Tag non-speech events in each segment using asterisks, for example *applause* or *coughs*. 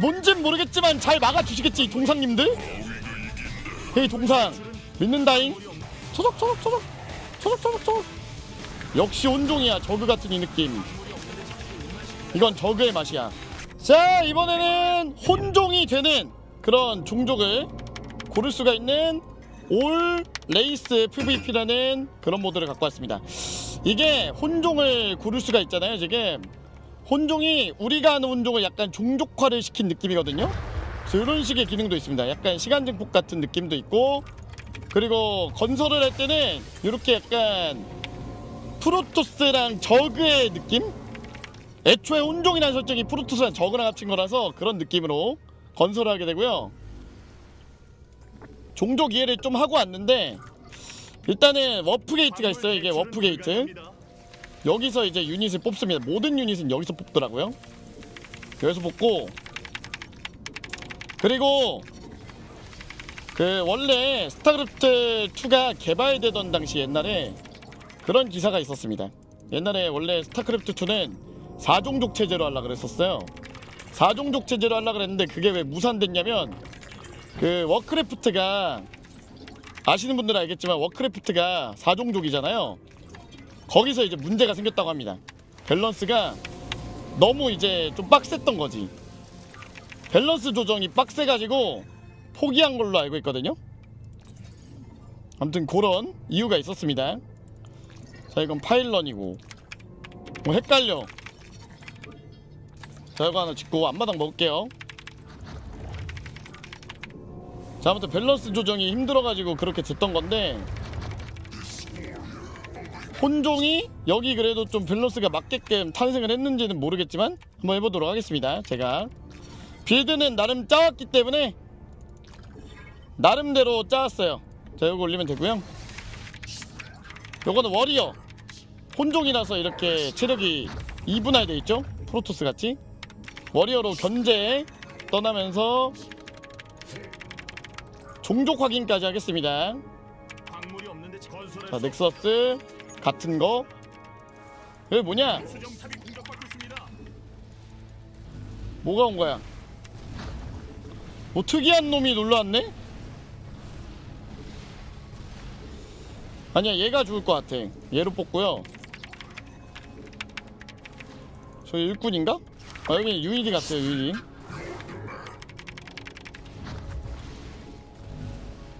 뭔진 모르겠지만 잘 막아주시겠지 이 동상님들? 헤이 동상. 믿는다잉. 초적 초적 초적. 초적 초적 초적. 역시 온종이야 저그 같은 이 느낌. 이건 저그의 맛이야. 자 이번에는 혼종이 되는 그런 종족을 고를 수가 있는 올 레이스 PVP라는 그런 모드를 갖고 왔습니다. 이게 혼종을 고를 수가 있잖아요 지금 혼종이 우리가 하는 혼종을 약간 종족화를 시킨 느낌이거든요. 이런 식의 기능도 있습니다. 약간 시간 증폭 같은 느낌도 있고 그리고 건설을 할 때는 이렇게 약간 프로토스랑 저그의 느낌? 애초에 혼종이라는 설정이 프로토스랑 저그랑 합친 거라서 그런 느낌으로 건설을 하게 되고요. 종족 이해를 좀 하고 왔는데 일단은 워프 게이트가 있어요. 이게 워프 게이트 여기서 이제 유닛을 뽑습니다. 모든 유닛은 여기서 뽑더라고요. 여기서 뽑고 그리고 그 원래 스타크래프트 2가 개발되던 당시 옛날에 그런 기사가 있었습니다. 옛날에 원래 스타크래프트 2는 4종족 체제로 하려 그랬었어요. 4종족 체제로 하려 그랬는데 그게 왜 무산됐냐면 그 워크래프트가 아시는 분들은 알겠지만 워크래프트가 4종족이잖아요. 거기서 이제 문제가 생겼다고 합니다. 밸런스가 너무 이제 좀 빡셌던 거지. 밸런스 조정이 빡세가지고 포기한 걸로 알고 있거든요. 아무튼 그런 이유가 있었습니다. 자 이건 파일런이고 뭐 헷갈려. 자 이거 하나 짓고 앞마당 먹을게요. 자 아무튼 밸런스 조정이 힘들어가지고 그렇게 됐던 건데 혼종이 여기 그래도 좀 밸런스가 맞게끔 탄생을 했는지는 모르겠지만 한번 해보도록 하겠습니다. 제가 빌드는 나름 짜왔기 때문에 나름대로 짜왔어요. 자 이거 올리면 되고요. 요거는 워리어. 혼종이라서 이렇게 체력이 2분할돼 있죠? 프로토스 같이. 워리어로 견제 떠나면서 종족 확인까지 하겠습니다. 자수 넥서스 같은 거. 여기 뭐냐. 뭐가 온 거야? 뭐 특이한 놈이 놀러 왔네? 아니야 얘가 죽을 것 같아. 얘로 뽑고요. 저 일꾼인가? 아 여기 유일이 같아요 유일이.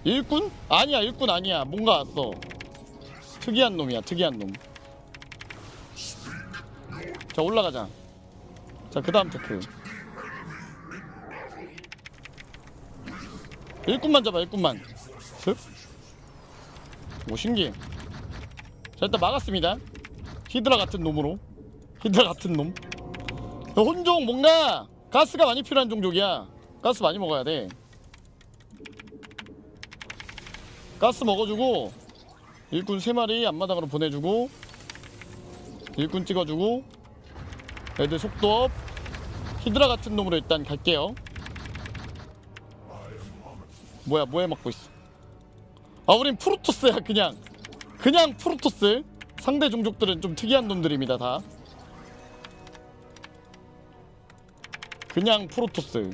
일꾼? 아니야 일꾼 아니야. 뭔가 왔어 특이한 놈이야 특이한 놈 자 올라가자. 자 그 다음 테크. 일꾼만 잡아 일꾼만. 슥. 오 신기해 자 일단 막았습니다. 히드라 같은 놈으로. 히드라 같은 놈. 혼종 뭔가 가스가 많이 필요한 종족이야. 가스 많이 먹어야 돼. 가스 먹어주고 일꾼 3마리 앞마당으로 보내주고 일꾼 찍어주고 애들 속도 업. 히드라 같은 놈으로 일단 갈게요. 뭐야 뭐해 먹고 있어? 아 우린 프로토스야 그냥. 그냥 프로토스. 상대 종족들은 좀 특이한 놈들입니다 다. 그냥 프로토스.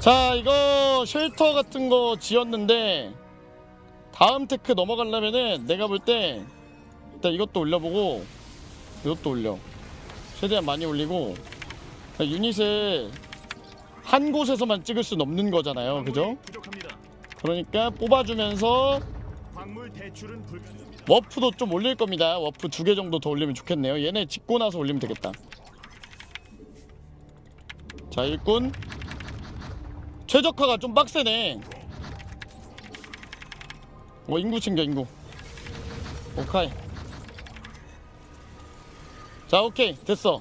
자 이거 쉘터 같은 거 지었는데 다음 테크 넘어가려면은 내가 볼 때 일단 이것도 올려보고 이것도 올려. 최대한 많이 올리고. 유닛을 한 곳에서만 찍을 수는 없는 거잖아요. 그죠? 그러니까 뽑아주면서. 워프도 좀 올릴 겁니다. 워프 두 개 정도 더 올리면 좋겠네요. 얘네 짓고 나서 올리면 되겠다. 자 일꾼. 최적화가 좀 빡세네 어 인구 챙겨 인구. 오카이. 자 오케이. 됐어.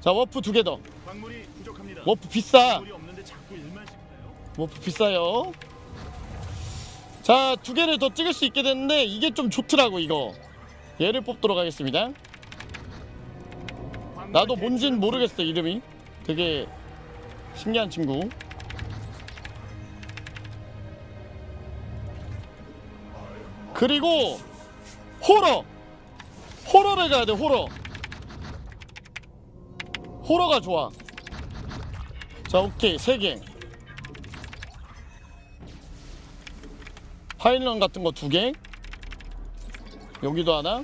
자 워프 두 개 더. 광물이 부족합니다. 워프 비싸. 광물이 없는데 자꾸 일만? 워프 비싸요. 자 두 개를 더 찍을 수 있게 됐는데 이게 좀 좋더라고 이거. 얘를 뽑도록 하겠습니다. 광물 나도 뭔진 모르겠어 이름이. 되게 신기한 친구 그리고 호러. 호러를 가야 돼 호러. 호러가 좋아. 자 오케이 3개. 파일런 같은 거 2개. 여기도 하나.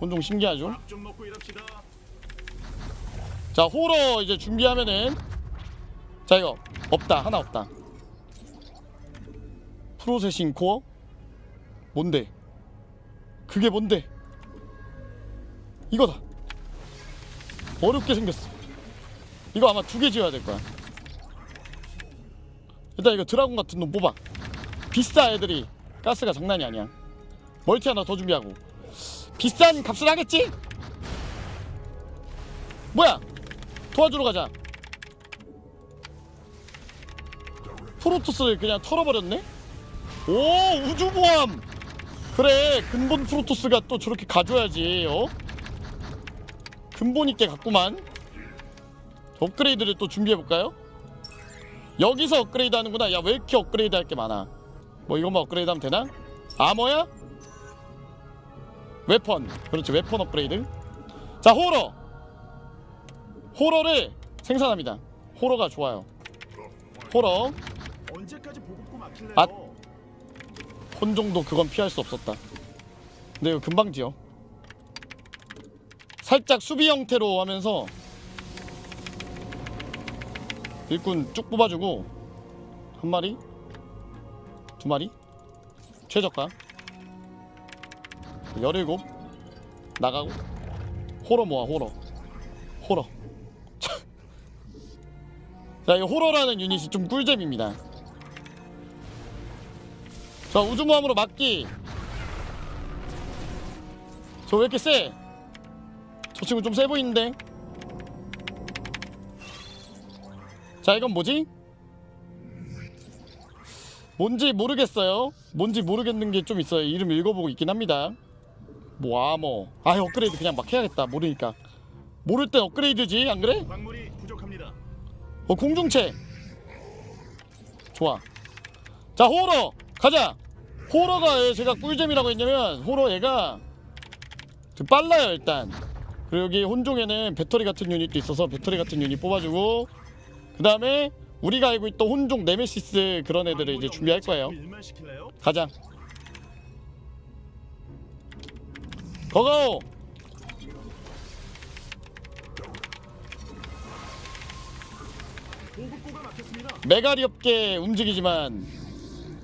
혼종 신기하죠. 자 호러 이제 준비하면은. 자 이거 없다 하나 없다. 프로세싱 코어 뭔데? 그게 뭔데? 이거다. 어렵게 생겼어. 이거 아마 두 개 지어야 될 거야. 일단 이거 드라곤 같은 놈 뽑아. 비싸 애들이 가스가 장난이 아니야. 멀티 하나 더 준비하고. 비싼 값을 하겠지? 뭐야? 도와주러 가자. 프로토스를 그냥 털어버렸네? 오 우주모함! 그래 근본 프로토스가 또 저렇게 가져야지 어? 근본 있게 갔구만 업그레이드를 또 준비해볼까요? 여기서 업그레이드 하는구나 야 왜 이렇게 업그레이드 할 게 많아 뭐 이것만 업그레이드 하면 되나? 아머야? 웨펀 그렇지 웨펀 업그레이드 자 호러 호러를 생산합니다. 호러가 좋아요. 호러? 아. 혼종도 그건 피할 수 없었다. 근데 이거 금방 지어. 살짝 수비 형태로 하면서 일꾼 쭉 뽑아주고 한 마리, 두 마리, 최저가 열일곱. 나가고. 호러 모아 호러. 호러. 자, 이 호러라는 유닛이 좀 꿀잼입니다. 자, 우주모함으로 막기. 저 왜 이렇게 세? 저 친구 좀 세 보이는데. 자, 이건 뭐지? 뭔지 모르겠어요. 뭔지 모르겠는 게 좀 있어요. 이름 읽어보고 있긴 합니다. 뭐 아뭐. 아, 업그레이드 그냥 막 해야겠다. 모르니까. 모를 땐 업그레이드지, 안 그래? 광물이 부족합니다. 어 공중체 좋아 자 호러 가자 호러가 왜 제가 꿀잼이라고 했냐면 호러 얘가 그 빨라요 일단 그리고 여기 혼종에는 배터리 같은 유닛도 있어서 배터리 같은 유닛 뽑아주고 그 다음에 우리가 알고 있던 혼종 네메시스 그런 애들을 이제 준비할 거예요? 가자 막혔습니다. 메가리 없게 움직이지만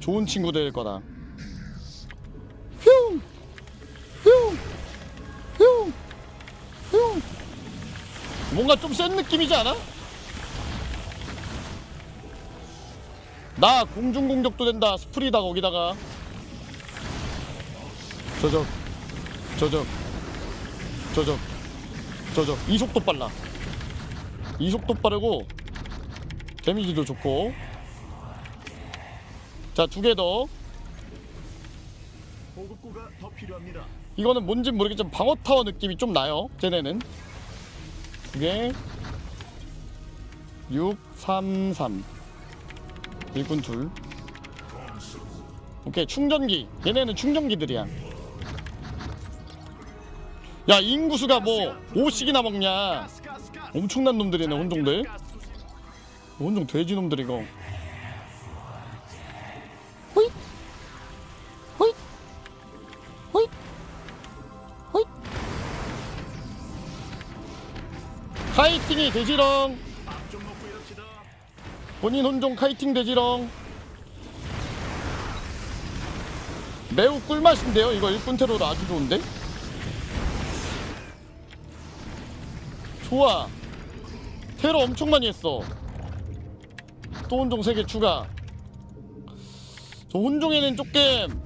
좋은 친구 될 거다. 뭔가 좀 센 느낌이지 않아? 나 공중 공격도 된다. 스프리다 거기다가 저적 저적 저적 저적 이 속도 빨라. 이 속도 빠르고 데미지도 좋고 자 두 개 더 보급고가 더 필요합니다. 이거는 뭔진 모르겠지만 방어 타워 느낌이 좀 나요 쟤네는. 두개 6 3 3 일꾼 둘. 오케이 충전기. 얘네는 충전기들이야. 야 인구수가 뭐 5씩이나 먹냐. 엄청난 놈들이네 혼종들. 혼종 돼지 놈들 이거 돼지렁. 본인 혼종 카이팅 돼지렁 매우 꿀맛인데요. 이거 일꾼 테러로 아주 좋은데? 좋아. 테러 엄청 많이 했어. 또 혼종 3개 추가. 저 혼종에는 조금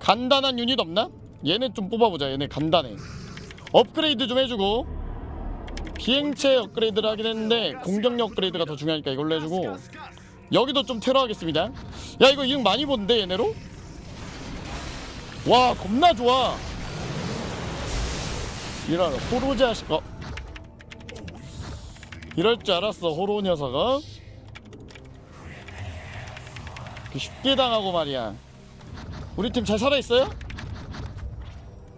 간단한 유닛 없나? 얘네 좀 뽑아보자. 얘네 간단해. 업그레이드 좀 해주고 비행체 업그레이드를 하긴 했는데 공격력 업그레이드가 더 중요하니까 이걸로 해주고. 여기도 좀 테러 하겠습니다 야 이거 이응 많이 보는데 얘네로? 와 겁나 좋아 이런 호로 자식 어 이럴 줄 알았어 호로 녀석아 그 쉽게 당하고 말이야 우리 팀 잘 살아있어요?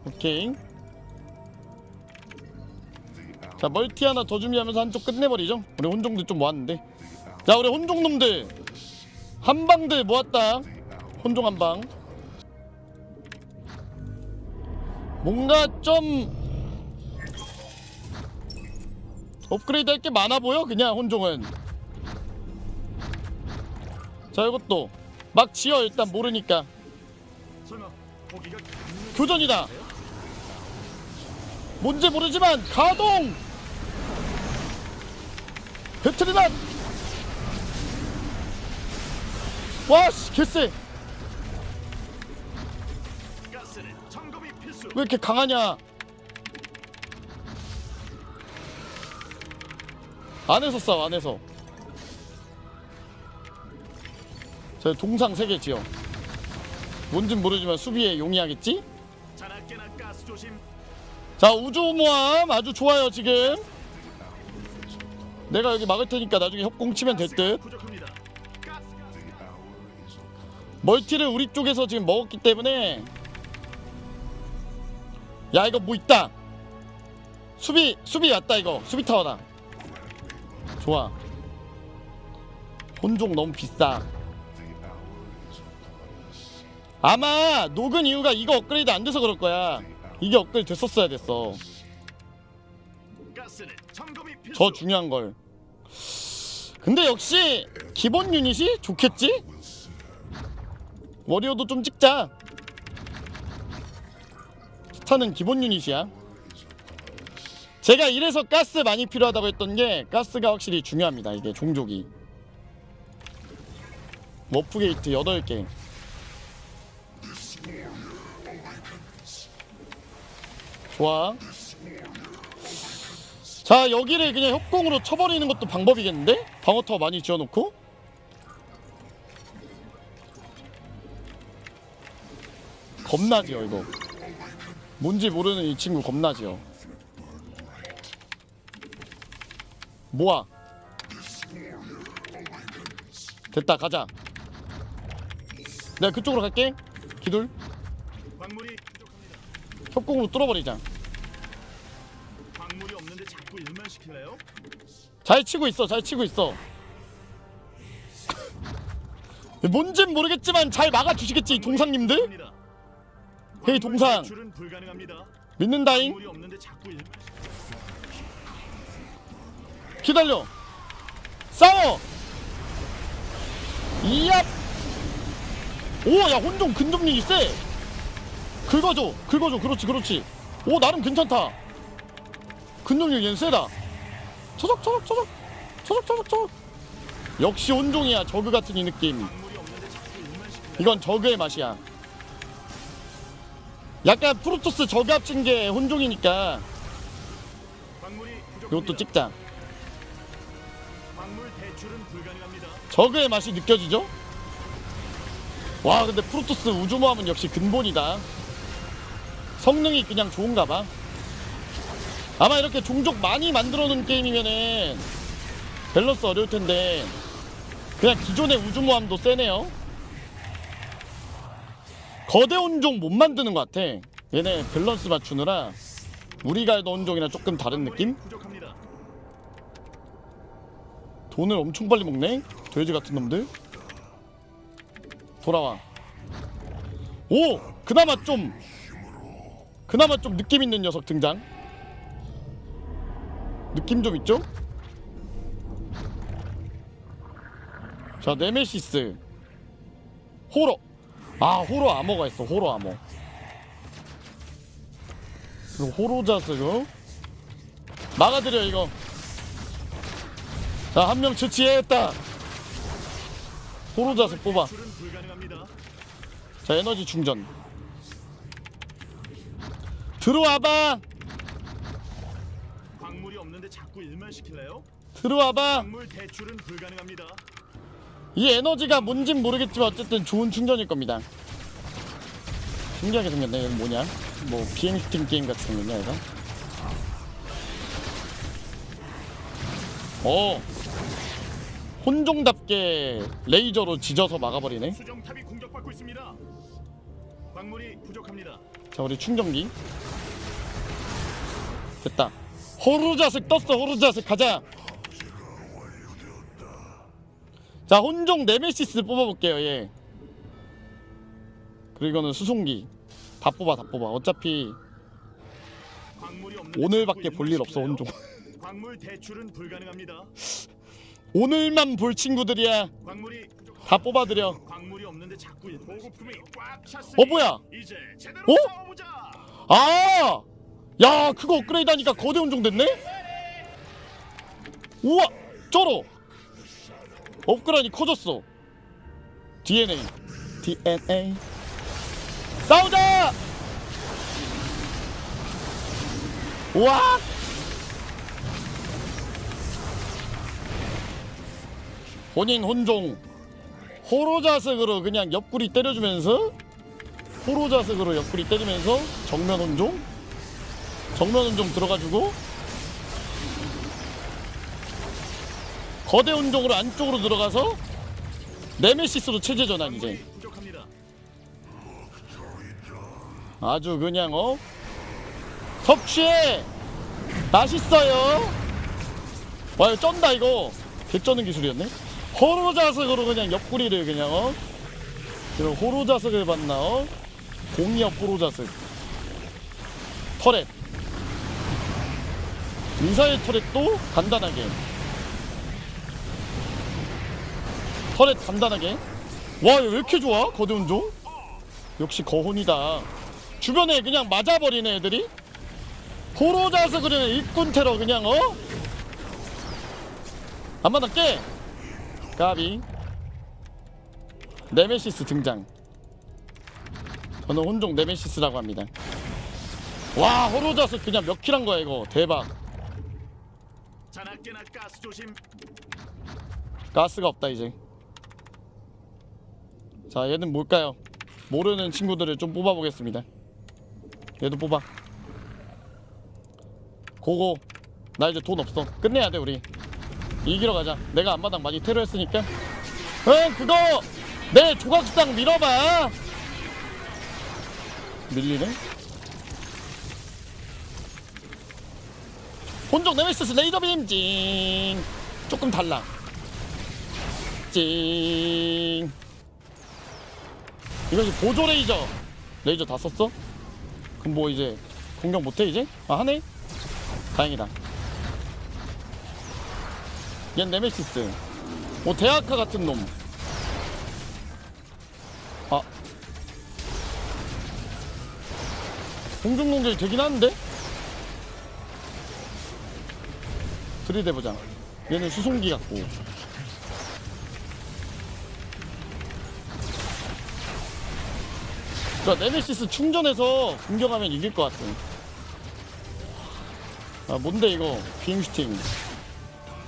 오케이 자 멀티 하나 더 준비하면서 한쪽 끝내버리죠. 우리 혼종들 좀 모았는데. 자 우리 혼종놈들. 한방들 모았다. 혼종 한방. 뭔가 좀 업그레이드 할 게 많아 보여 그냥 혼종은. 자 이것도. 막 지어 일단 모르니까. 교전이다. 뭔지 모르지만 가동 배틀이다 와씨 개쎄. 왜 이렇게 강하냐? 안에서 싸워 안에서. 자 동상 세개 지어. 뭔진 모르지만 수비에 용이하겠지? 자 우주모함 아주 좋아요 지금 내가 여기 막을 테니까 나중에 협공 치면 될 듯. 멀티를 우리 쪽에서 지금 먹었기 때문에. 야 이거 뭐 있다. 수비 수비 왔다 이거. 수비 타워다. 좋아. 혼종 너무 비싸. 아마 녹은 이유가 이거 업그레이드 안 돼서 그럴 거야. 이게 업그레이드 됐었어야 됐어. 저 중요한 걸. 근데 역시 기본 유닛이 좋겠지? 워리어도 좀 찍자. 스타는 기본 유닛이야. 제가 이래서 가스 많이 필요하다고 했던 게 가스가 확실히 중요합니다. 이게 종족이. 워프 게이트 8개. 좋아. 자 여기를 그냥 협공으로 쳐버리는 것도 방법이겠는데? 방어터 많이 지어놓고? 겁나지요 이거. 뭔지 모르는 이 친구 겁나지요 모아. 됐다 가자. 내가 그쪽으로 갈게. 기둘. 협공으로 뚫어버리자 잘 치고 있어 잘 치고 있어. *coughs* 뭔진 모르겠지만 잘 막아주시겠지 이 동상님들. 헤이, 동상. 믿는다잉? 기다려. 싸워! 이압 오야 혼종 근접력이 세. 긁어줘 긁어줘. 그렇지 그렇지. 오 나름 괜찮다. 근접력 얘는 세다 초적 초적 초적 초적 초적 초적 역시 혼종이야 저그 같은 이 느낌? 이건 저그의 맛이야 약간 프로토스 저그 합친 게 혼종이니까. 이것도 찍자. 저그의 맛이 느껴지죠? 와 근데 프로토스 우주모함은 역시 근본이다 성능이 그냥 좋은가 봐 아마 이렇게 종족 많이 만들어 놓은 게임이면은 밸런스 어려울 텐데 그냥 기존의 우주모함도 세네요. 거대 혼종 못 만드는 것 같아. 얘네 밸런스 맞추느라 우리가 알던 혼종이랑 조금 다른 느낌? 돈을 엄청 빨리 먹네 돼지 같은 놈들. 돌아와. 오! 그나마 좀 그나마 좀 느낌 있는 녀석 등장 느낌 좀 있죠 자 네메시스 호러 아 호러 암호가 있어 호러 암호 이거 호로자스로 막아드려 이거 자, 한 명 처치했다. 호로자스 뽑아. 자, 에너지 충전. 들어와봐. 없는데 자꾸 일만 시킬래요? 들어와봐. 광물 대출은 불가능합니다. 이 에너지가 뭔진 모르겠지만 어쨌든 좋은 충전일 겁니다. 신기하게 생겼네. 이건 뭐냐? 뭐 비행 스팀 게임 같이 생겼냐, 이거? 어. 혼종답게 레이저로 지져서 막아버리네. 수정탑이 공격받고 있습니다. 광물이 부족합니다. 자 우리 충전기 됐다 호루자색 떴어 호루자색 가자 자 혼종 네메시스 뽑아볼게요 예 그리고 이거는 수송기 다 뽑아 다 뽑아 어차피 오늘밖에 볼 일 없어 혼종? 광물 대출은 불가능합니다. 오늘만 볼 친구들이야 광물이 다 뽑아드려 광물이 없는데 자꾸 일 보급품이 꽉 찼으니 어 뭐야 이제 제대로 어? 싸워보자. 아! 야 그거 업그레이드 하니까 거대 혼종 됐네? 우와! 쩔어! 업그레이드 커졌어 DNA DNA 싸우자! 우와! 본인 혼종 호로자석으로 그냥 옆구리 때려주면서 호로자석으로 옆구리 때리면서 정면 혼종 정면 혼종 들어가지고. 거대 혼종으로 안쪽으로 들어가서 네메시스로 체제 전환 이제. 아주 그냥 어? 섭취해! 맛있어요! 와 이거 쩐다 이거. 개쩌는 기술이었네. 호로자석으로 그냥 옆구리를 그냥 어? 그럼 호로자석을 봤나 어? 공이업 호로자석. 터렛 미사일 터렛도 간단하게. 터렛 간단하게. 와왜 이렇게 좋아? 거대 운종? 역시 거혼이다. 주변에 그냥 맞아버리네 애들이. 호로자서 그냥 일꾼 테러 그냥 어? 더 깨! 까비. 네메시스 등장. 저는 혼종 네메시스라고 합니다. 와 호로자서 그냥 몇 킬 한 거야 이거. 대박 자나깨나 가스 조심. 가스가 없다 이제. 자 얘는 뭘까요? 모르는 친구들을 좀 뽑아보겠습니다. 얘도 뽑아. 고고. 나 이제 돈 없어. 끝내야 돼 우리. 이기러 가자. 내가 앞마당 많이 테러했으니까. 응 그거! 내 조각상 밀어봐! 밀리네 혼종 네메시스 레이더 빔 찡 조금 달라 찡 이것이 보조 레이저 레이저 다 썼어? 그럼 뭐 이제 공격 못해 이제? 아 하네? 다행이다 얜 네메시스 뭐 대학가 같은 놈 아. 공중 공격이 되긴 하는데? 들이대보자. 얘는 수송기 같고. 그러니까 네메시스 충전해서 공격하면 이길 것 같아. 아 뭔데 이거? 빔 슈팅.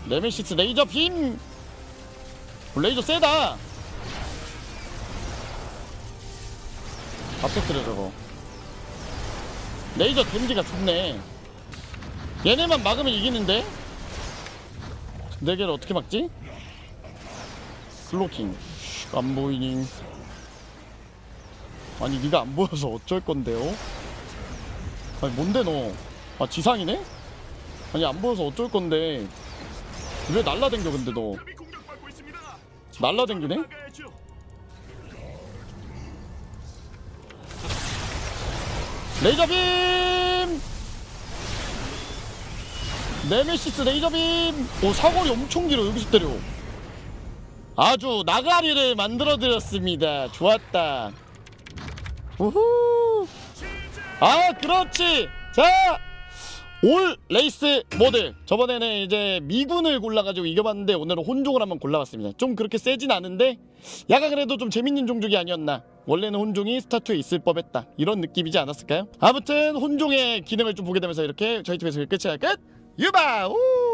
네메시스 레이저 빔! 어, 레이저 세다! 다 터뜨려 저거. 레이저 댐지가 좋네. 얘네만 막으면 이기는데 네 개를 어떻게 막지? 블로킹 슉, 안 보이닝 아니 네가 안 보여서 어쩔 건데요? 아니 뭔데 너? 아 지상이네? 아니 안 보여서 어쩔 건데 왜 날라댕겨 근데 너. 날라댕기네? 레이저빔! 네메시스 레이저빔! 오 사거리 엄청 길어 여기서 때려. 아주 나가리를 만들어 드렸습니다. 좋았다. 우후. 아 그렇지. 자! 올 레이스 모드 저번에는 이제 미군을 골라가지고 이겨봤는데 오늘은 혼종을 한번 골라봤습니다. 좀 그렇게 세진 않은데 약간 그래도 좀 재밌는 종족이 아니었나. 원래는 혼종이 스타투에 있을 법했다. 이런 느낌이지 않았을까요? 아무튼 혼종의 기능을 좀 보게 되면서 이렇게 저희 팀에서 끝이야 끝 You Woo!